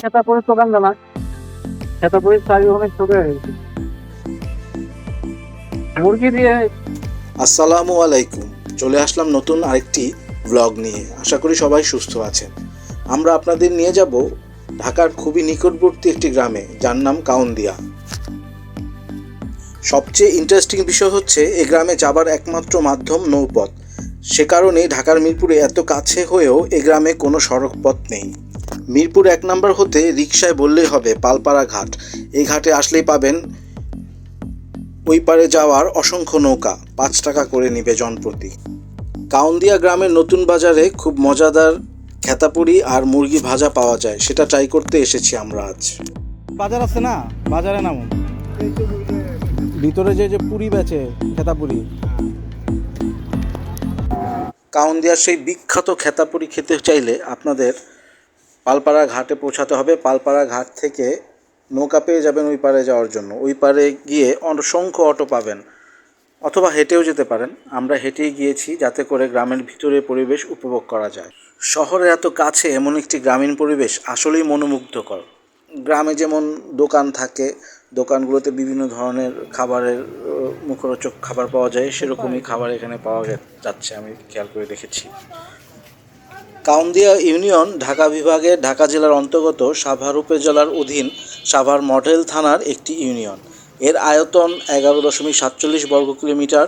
খেতাপুরের দোকান জানা খেতাপুরের চারি অনেক ছোট হয়ে গেছে। মুরগি দিয়ে আসসালামু আলাইকুম। চলে আসলাম নতুন আরেকটি ব্লগ নিয়ে। আশা করি সবাই সুস্থ আছেন। আমরা আপনাদের নিয়ে যাব ঢাকার খুবই নিকটবর্তী একটি গ্রামে, যার নাম কাউন্দিয়া। সবচেয়ে ইন্টারেস্টিং বিষয় হচ্ছে এই গ্রামে যাবার একমাত্র মাধ্যম নৌপথ। সে কারণে ঢাকার মিরপুরে এত কাছে হয়েও এ গ্রামে কোনো সড়ক পথ নেই। মিরপুর এক নম্বর হতে রিক্সায় বললেই হবে পালপাড়া ঘাট। এই ঘাটে আসলেই পাবেন ওই পারে যাওয়ার অসংখ্য নৌকা পাঁচ টাকা করে নিবে জনপ্রতি। কাউন্দিয়া গ্রামের নতুন বাজারে খুব মজাদার খেতাপুরি আর মুরগি ভাজা পাওয়া যায় সেটা ট্রাই করতে এসেছি আমরা আজ। বাজার আছে না? বাজারে নামুন ভিতরে যে যে পুরি বেচে খেতা পুরি কাউন্দিয়ার সেই বিখ্যাত খেতাপুরি খেতে চাইলে আপনাদের পালপাড়া ঘাটে পৌঁছাতে হবে। পালপাড়া ঘাট থেকে নৌকা পেয়ে যাবেন ওই পারে যাওয়ার জন্য। ওই পারে গিয়ে অসংখ্য অটো পাবেন অথবা হেঁটেও যেতে পারেন। আমরা হেঁটেই গিয়েছি যাতে করে গ্রামের ভিতরে পরিবেশ উপভোগ করা যায়। শহরের এত কাছে এমন একটি গ্রামীণ পরিবেশ আসলেই মনোমুগ্ধকর। গ্রামে যেমন দোকান থাকে, দোকানগুলোতে বিভিন্ন ধরনের খাবারের মুখরোচক খাবার পাওয়া যায়, সেরকমই খাবার এখানে পাওয়া যাচ্ছে, আমি খেয়াল করে দেখেছি। কাউন্দিয়া ইউনিয়ন, ঢাকা বিভাগের ঢাকা জেলার অন্তর্গত সাভার উপজেলার অধীন সাভার মডেল থানার একটি ইউনিয়ন। এর আয়তন এগারো দশমিক সাতচল্লিশ বর্গ কিলোমিটার।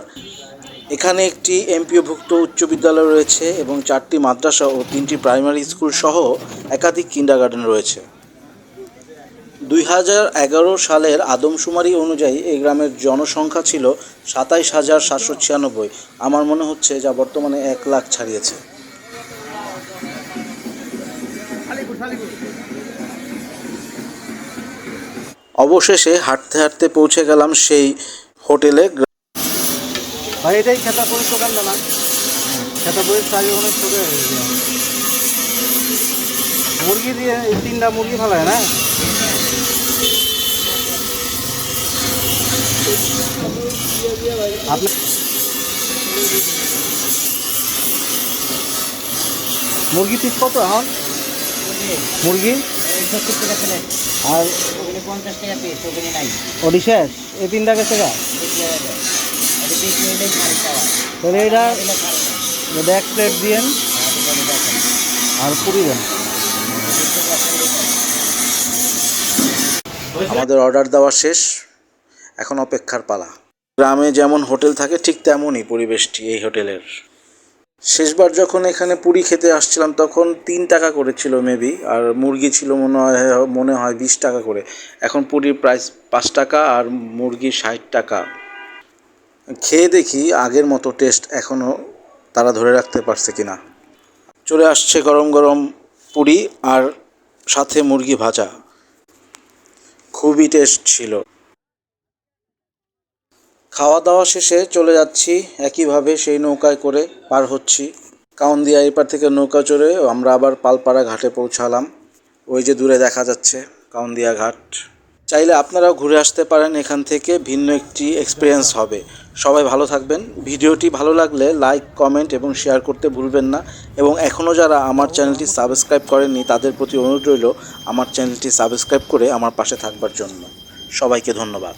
এখানে একটি এমপিওভুক্ত উচ্চ বিদ্যালয় রয়েছে এবং চারটি মাদ্রাসা ও তিনটি প্রাইমারি স্কুল সহ একাধিক কিন্ডারগার্ডেন রয়েছে। দুই হাজার এগারো সালের আদমশুমারি অনুযায়ী এই গ্রামের জনসংখ্যা ছিল সাতাইশ হাজার সাতশো ছিয়ানব্বই। আমার মনে হচ্ছে যা বর্তমানে এক লাখ ছাড়িয়েছে। অবশেষে হাঁটতে হাঁটতে পৌঁছে গেলাম সেই হোটেলে। ভাই, এটাই অনেক মুরগি দিয়ে তিনটা মুরগি না? মুরগি পিস কত এখন? মুরগি? আর ওগুলি পঞ্চাশ টাকা পিস ওগুলি নাই ওডি শেষ এই তিনটা গেছে গা? তাহলে এটা এক প্লেট দিয়েন। আর পুরি দেন। আমাদের অর্ডার দেওয়া শেষ। এখন অপেক্ষার পালা। গ্রামে যেমন হোটেল থাকে, ঠিক তেমনই পরিবেশটি এই হোটেলের। শেষবার যখন এখানে পুরি খেতে আসছিলাম, তখন তিন টাকা করে ছিল মেবি আর মুরগি ছিল মনে হয় মনে হয় বিশ টাকা করে। এখন পুরির প্রাইস পাঁচ টাকা আর মুরগি ষাট টাকা। খেয়ে দেখি আগের মতো টেস্ট এখনও তারা ধরে রাখতে পারছে কিনা। চলে আসছে গরম গরম পুরি আর সাথে মুরগি ভাজা। খুবই টেস্ট ছিল। খাওয়া দাওয়া শেষে চলে যাচ্ছি। একইভাবে সেই নৌকায় করে পার হচ্ছি। কাউন্দিয়া এপার থেকে নৌকা চড়ে আমরা আবার পালপাড়া ঘাটে পৌঁছালাম। ওই যে দূরে দেখা যাচ্ছে, কাউন্দিয়া ঘাট। চাইলে আপনারাও ঘুরে আসতে পারেন, এখান থেকে ভিন্ন একটি এক্সপিরিয়েন্স হবে। সবাই ভালো থাকবেন। ভিডিওটি ভালো লাগলে লাইক কমেন্ট এবং শেয়ার করতে ভুলবেন না। এবং এখনও যারা আমার চ্যানেলটি সাবস্ক্রাইব করেননি, তাদের প্রতি অনুরোধ রইল আমার চ্যানেলটি সাবস্ক্রাইব করে আমার পাশে থাকবার জন্য। সবাইকে ধন্যবাদ।